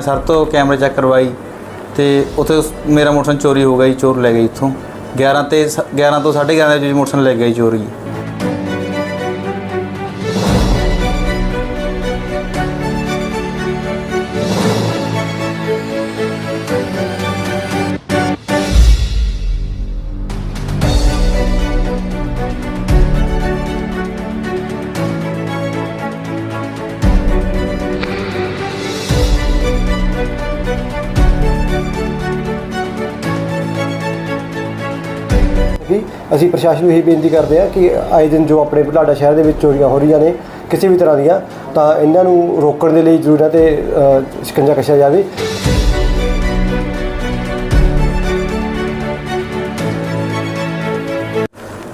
Sir ਤੋਂ ਕੈਮਰੇ check ਕਰਵਾਈ ਤੇ ਉੱਥੇ ਉਸ- ਮੇਰਾ ਮੋਟਰਸਾਈਕਲ ਚੋਰੀ ਹੋ ਗਿਆ ਜੀ, ਚੋਰ ਲੈ ਗਏ ਇੱਥੋਂ। 11 ਤੇ ਸ- 11 ਤੋਂ 11:30 ਦੇ ਵਿੱਚ ਮੋਟਰਸਾਈਕਲ ਲੈ ਗਏ ਚੋਰੀ। ਵੀ ਅਸੀਂ ਪ੍ਰਸ਼ਾਸਨ ਨੂੰ ਇਹ ਬੇਨਤੀ ਕਰਦੇ ਹਾਂ ਕਿ ਆਏ ਦਿਨ ਜੋ ਆਪਣੇ ਬੁਢਲਾਡਾ ਸ਼ਹਿਰ ਦੇ ਵਿੱਚ ਚੋਰੀਆਂ ਹੋ ਰਹੀਆਂ ਨੇ, ਕਿਸੇ ਵੀ ਤਰ੍ਹਾਂ ਦੀਆਂ, ਤਾਂ ਇਹਨਾਂ ਨੂੰ ਰੋਕਣ ਦੇ ਲਈ ਜ਼ਰੂਰ ਹੈ ਤੇ ਸ਼ਿਕੰਜਾ ਕਸ਼ਿਆ ਜਾਵੇ।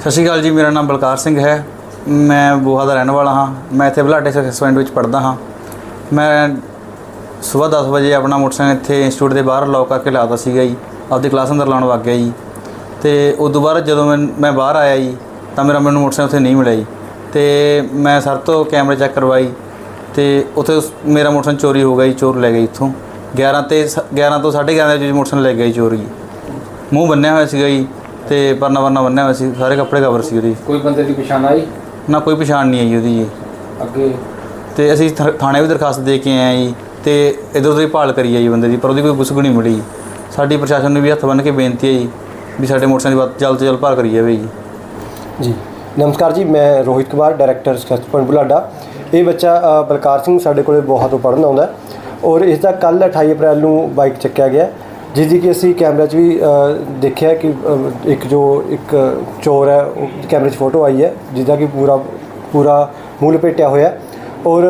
ਸਤਿ ਸ਼੍ਰੀ ਅਕਾਲ ਜੀ, ਮੇਰਾ ਨਾਮ ਬਲਕਾਰ ਸਿੰਘ ਹੈ। ਮੈਂ ਬੋਹਾ ਦਾ ਰਹਿਣ ਵਾਲਾ ਹਾਂ। ਮੈਂ ਇੱਥੇ ਬਲਾਡੇ ਸੈਕਸਪੈਂਟ ਵਿੱਚ ਪੜ੍ਹਦਾ ਹਾਂ। ਮੈਂ ਸਵੇਰ 10 ਵਜੇ ਆਪਣਾ ਮੋਟਰਸਾਈਕਲ ਇੱਥੇ ਇੰਸਟੀਚਿਊਟ ਦੇ ਬਾਹਰ ਲੌਕ ਕਰਕੇ ਲਾਤਾ ਸੀਗਾ ਜੀ। ਆਪਦੀ ਕਲਾਸ ਅੰਦਰ ਲਾਉਣ ਵਗ ਗਿਆ ਜੀ। ਤੇ ਉਸ ਤੋਂ ਬਾਅਦ ਜਦੋਂ ਮੈਂ ਮੈਂ ਬਾਹਰ ਆਇਆ ਜੀ ਤਾਂ ਮੇਰਾ ਮੈਨੂੰ ਮੋਟਰਸਾਈਕਲ ਉੱਥੇ ਨਹੀਂ ਮਿਲਿਆ ਜੀ। ਤੇ ਮੈਂ ਸਰ ਤੋਂ ਕੈਮਰੇ ਚੈੱਕ ਕਰਵਾਈ ਤੇ ਉੱਥੇ ਮੇਰਾ ਮੋਟਰਸਾਈਕਲ ਚੋਰੀ ਹੋ ਗਿਆ ਜੀ ਚੋਰ ਲੈ ਗਏ ਇੱਥੋਂ। 11 ਤੇ ਸ- 11 ਤੋਂ 11:30 ਦੇ ਵਿੱਚ ਮੋਟਰਸਾਈਕਲ ਲੈ ਗਏ ਜੀ ਚੋਰ। ਜੀ ਮੂੰਹ ਬੰਨਿਆ ਹੋਇਆ ਸੀਗਾ ਜੀ ਤੇ ਪਰਨਾ ਵਰਨਾ ਬੰਨਿਆ ਹੋਇਆ ਸੀ ਸਾਰੇ ਕੱਪੜੇ ਕਵਰ ਸੀ ਉਹਦੀ। ਕੋਈ ਬੰਦੇ ਦੀ ਪਛਾਣ ਆਈ? ਨਾ ਕੋਈ ਪਛਾਣ ਨਹੀਂ ਆਈ ਉਹਦੀ ਜੀ। ਅੱਗੇ? ਤੇ ਅਸੀਂ ਥਾਣੇ ਵੀ ਦਰਖਾਸਤ ਦੇ ਕੇ ਆਏ ਜੀ ਤੇ ਇਧਰ ਉਧਰ ਹੀ ਭਾਲ ਕਰੀ ਆ ਜੀ ਬੰਦੇ ਦੀ ਪਰ ਉਹਦੀ ਕੋਈ ਗੁੱਸਗ ਨਹੀਂ ਮਿਲੀ। ਸਾਡੀ ਪ੍ਰਸ਼ਾਸਨ ਨੂੰ ਵੀ ਹੱਥ ਬੰਨ੍ਹ ਕੇ ਬੇਨਤੀ ਹੈ ਜੀ ਵੀ ਸਾਡੇ ਮੋਟਰਸਾਈਕਲ ਦੀ ਵੱਧ- ਜਲਦ ਤੋਂ ਜਲਦ ਭਾਲ ਕਰੀ ਜਾਵੇ ਜੀ। ਜੀ। ਨਮਸਕਾਰ ਜੀ ਮੈਂ Rohit Kumar director sketch point Budhlada ਇਹ ਬੱਚਾ ਅ, ਬਲਕਾਰ ਸਿੰਘ ਸਾਡੇ ਕੋਲੇ ਬਹੁਤ ਤੋਂ ਪੜ੍ਹਨ ਆਉਂਦਾ ਹੈ ਔਰ ਇਸ ਦਾ ਕੱਲ 28 ਅਪ੍ਰੈਲ ਨੂੰ ਬਾਈਕ ਚੱਕਿਆ ਗਿਆ ਜਿਸ ਦੀ ਕਿ ਅਸੀਂ ਕੈਮਰਾ 'ਚ ਵੀ ਅ, ਦੇਖਿਆ ਕਿ ਅ, ਇੱਕ ਜੋ ਇੱਕ ਚੋਰ ਹੈ ਉਹ ਕੈਮਰੇ 'ਚ ਫੋਟੋ ਆਈ ਹੈ ਜਿਹਦਾ ਕਿ ਪੂਰਾ ਪੂਰਾ ਮੂੰਹ ਲਪੇਟਿਆ ਹੋਇਆ ਹੈ ਔਰ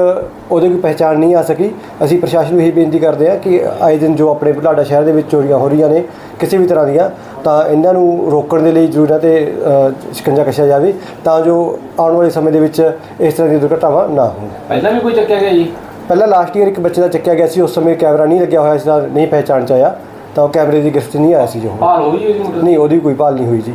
ਉਹਦੇ ਕੋਈ ਪਹਿਚਾਣ ਨਹੀਂ ਆ ਸਕੀ। ਅਸੀਂ ਪ੍ਰਸ਼ਾਸਨ ਨੂੰ ਇਹ ਬੇਨਤੀ ਕਰਦੇ ਹਾਂ ਕਿ ਆਏ ਦਿਨ ਜੋ ਆਪਣੇ ਬੁਢਲਾਡਾ ਸ਼ਹਿਰ ਦੇ ਵਿੱਚ ਚੋਰੀਆਂ ਹੋ ਰਹੀਆਂ ਨੇ ਕਿਸੇ ਵੀ ਤਰ੍ਹਾਂ ਦੀਆਂ ਤਾਂ ਇਹਨਾਂ ਨੂੰ ਰੋਕਣ ਦੇ ਲਈ ਜ਼ਰੂਰ ਹੈ ਤੇ ਅ, ਸ਼ਿਕੰਜਾ ਕੱਸਿਆ ਜਾਵੇ ਤਾਂ ਜੋ ਆਉਣ ਵਾਲੇ ਸਮੇਂ ਦੇ ਵਿੱਚ ਇਸ ਤਰ੍ਹਾਂ ਦੀਆਂ ਦੁਰਘਟਨਾਵਾਂ ਨਾ ਹੋਣ। ਪਹਿਲਾਂ ਵੀ ਕੋਈ ਚੱਕਿਆ ਗਿਆ ਜੀ? ਪਹਿਲਾਂ ਲਾਸਟ ਈਅਰ ਇੱਕ ਬੱਚੇ ਦਾ ਚੱਕਿਆ ਗਿਆ ਸੀ ਉਸ ਸਮੇਂ ਕੈਮਰਾ ਨਹੀਂ ਲੱਗਿਆ ਹੋਇਆ ਸੀ ਤਾਂ ਨਹੀਂ ਪਹਿਚਾਣ ਚ ਆਇਆ ਤਾਂ ਉਹ ਕੈਮਰੇ ਦੀ ਗਿਰਫਤ 'ਚ ਨਹੀਂ ਆਇਆ ਸੀ ਜੋ ਭਾਲ ਹੋਈ ਜੀ ਉਹਦੀ ਮੋਟਰ? ਨਹੀਂ ਉਹਦੀ ਕੋਈ ਭਾਲ ਨਹੀਂ ਹੋਈ ਜੀ।